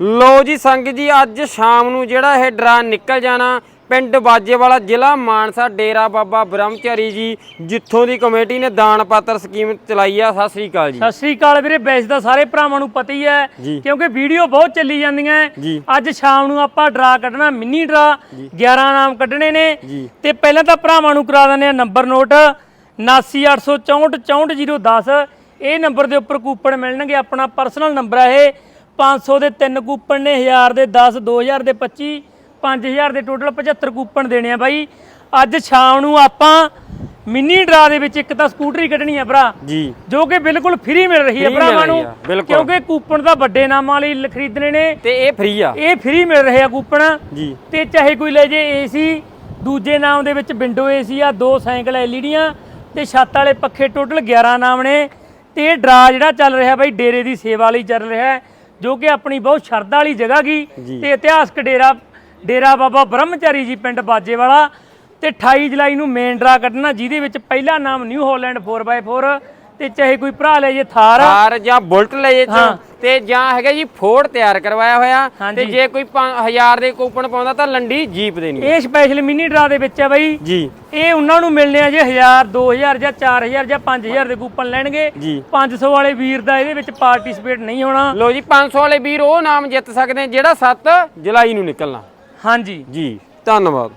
ਲੋ ਜੀ ਸੰਗ ਜੀ ਅੱਜ ਸ਼ਾਮ ਨੂੰ ਜਿਹੜਾ ਇਹ ਡਰਾ ਨਿਕਲ ਜਾਣਾ ਪਿੰਡ ਬਾਜੇਵਾਲਾ ਜ਼ਿਲ੍ਹਾ ਮਾਨਸਾ ਡੇਰਾ ਬਾਬਾ ਬ੍ਰਹਮਚਾਰੀ ਜੀ ਜਿੱਥੋਂ ਦੀ ਕਮੇਟੀ ਨੇ ਦਾਨ ਪਾਤਰ ਸਕੀਮ ਚਲਾਈ ਆ। ਸਤਿ ਸ੍ਰੀ ਅਕਾਲ ਜੀ। ਸਤਿ ਸ੍ਰੀ ਅਕਾਲ ਵੀਰੇ ਵੈਸੇ ਤਾਂ ਸਾਰੇ ਭਰਾਵਾਂ ਨੂੰ ਪਤਾ ਹੀ ਹੈ। ਕਿਉਂਕਿ ਵੀਡੀਓ ਬਹੁਤ ਚੱਲੀ ਜਾਂਦੀਆਂ। ਅੱਜ ਸ਼ਾਮ ਨੂੰ ਆਪਾਂ ਡਰਾ ਕੱਢਣਾ ਮਿੰਨੀ ਡਰਾ 11 ਨਾਮ ਕੱਢਣੇ ਨੇ। ਤੇ ਪਹਿਲਾਂ ਤਾਂ ਭਰਾਵਾਂ ਨੂੰ ਕਰਾ ਦਿੰਦੇ ਆ ਨੰਬਰ ਨੋਟ 7984644010 ਇਹ ਨੰਬਰ ਦੇ ਉੱਪਰ ਕੂਪਨ ਮਿਲਣਗੇ ਆਪਣਾ ਪਰਸਨਲ ਨੰਬਰ ਹੈ ਇਹ। 500 ਦੇ ਤਿੰਨ ਕੂਪਨ ਨੇ 1000 ਦੇ 10 2000 ਦੇ 25 5000 ਦੇ ਟੋਟਲ 75 ਕੂਪਨ ਦੇਣੇ ਆ ਬਾਈ। ਅੱਜ ਸ਼ਾਮ ਨੂੰ ਆਪਾਂ ਮਿੰਨੀ ਡਰਾ ਦੇ ਵਿੱਚ ਇੱਕ ਤਾਂ ਸਕੂਟਰੀ ਕੱਢਣੀ ਆ ਭਰਾ ਜੀ। ਜੋ ਕਿ ਬਿਲਕੁਲ ਫ੍ਰੀ ਮਿਲ ਰਹੀ ਹੈ ਭਰਾਵਾਂ ਨੂੰ। ਕਿਉਂਕਿ ਕੂਪਨ ਤਾਂ ਵੱਡੇ ਨਾਮਾਂ ਲਈ ਖਰੀਦਣੇ ਨੇ। ਤੇ ਇਹ ਫ੍ਰੀ ਆ। ਇਹ ਫ੍ਰੀ ਮਿਲ ਰਹੇ ਆ ਕੂਪਨ। ਜੀ। ਤੇ ਚਾਹੇ ਕੋਈ ਲੈ ਜੇ ਏਸੀ ਦੂਜੇ ਨਾਮ ਦੇ ਵਿੱਚ ਵਿੰਡੋ ਏਸੀ ਆ ਦੋ ਸਾਈਕਲ ਐਲਈਡੀਆਂ ਤੇ ਛੱਤ ਵਾਲੇ ਪੱਖੇ ਟੋਟਲ 11 ਨਾਮ ਨੇ। ਤੇ ਇਹ ਡਰਾ ਜਿਹੜਾ ਚੱਲ ਰਿਹਾ ਬਾਈ ਡੇਰੇ ਦੀ ਸੇਵਾ ਲਈ ਚੱਲ ਰਿਹਾ ਹੈ। ਜੋ ਕਿ ਆਪਣੀ ਬਹੁਤ ਸ਼ਰਧਾ ਵਾਲੀ ਜਗ੍ਹਾ ਗੀ ਜੀ। ਤੇ ਇਤਿਹਾਸਕ ਡੇਰਾ ਡੇਰਾ ਬਾਬਾ ਬ੍ਰਹਮਚਾਰੀ ਜੀ ਪਿੰਡ ਬਾਜੇਵਾਲਾ ਤੇ 28 ਜੁਲਾਈ ਨੂੰ ਮੇਨ ਡਰਾ ਕੱਢਣਾ ਜਿਹਦੇ ਵਿੱਚ ਪਹਿਲਾ ਨਾਮ ਨਿਊ ਹਾਲੈਂਡ 4x4 ਤੇ ਚਾਹੇ ਕੋਈ ਭਰਾ ਲੈ ਜੇ ਥਾਰ ਜਾਂ ਬੁਲਟ ਲੈ ਜੇ। ਤੇ ਜਾਂ ਹੈਗਾ ਜੀ ਫੋਰਡ ਤਿਆਰ ਕਰਵਾਇਆ ਹੋਇਆ। ਤੇ ਜੇ ਕੋਈ 1000 ਦੇ ਕੂਪਨ ਪਾਉਂਦਾ ਤਾਂ ਲੰਡੀ ਜੀਪ ਦੇਣੀ। ਇਹ ਸਪੈਸ਼ਲ ਮਿਨੀ ਡਰਾ ਦੇ ਵਿੱਚ ਹੈ ਬਾਈ। ਜੀ। ਇਹ ਉਹਨਾਂ ਨੂੰ ਮਿਲਣੇ ਆ ਜੇ 1000 2000 ਜਾਂ 4000 ਜਾਂ 5000 ਦੇ ਕੂਪਨ ਲੈਣਗੇ। ਜੀ। 500 ਵਾਲੇ ਵੀਰ ਦਾ ਇਹਦੇ ਵਿੱਚ ਪਾਰਟਿਸਿਪੇਟ ਨਹੀਂ ਹੋਣਾ। ਲੋ ਜੀ 500 ਵਾਲੇ ਵੀਰ ਉਹ ਨਾਮ ਜਿੱਤ ਸਕਦੇ ਜਿਹੜਾ 7 ਜੁਲਾਈ ਨੂੰ ਨਿਕਲਣਾ। ਹਾਂਜੀ। ਜੀ ਧੰਨਵਾਦ।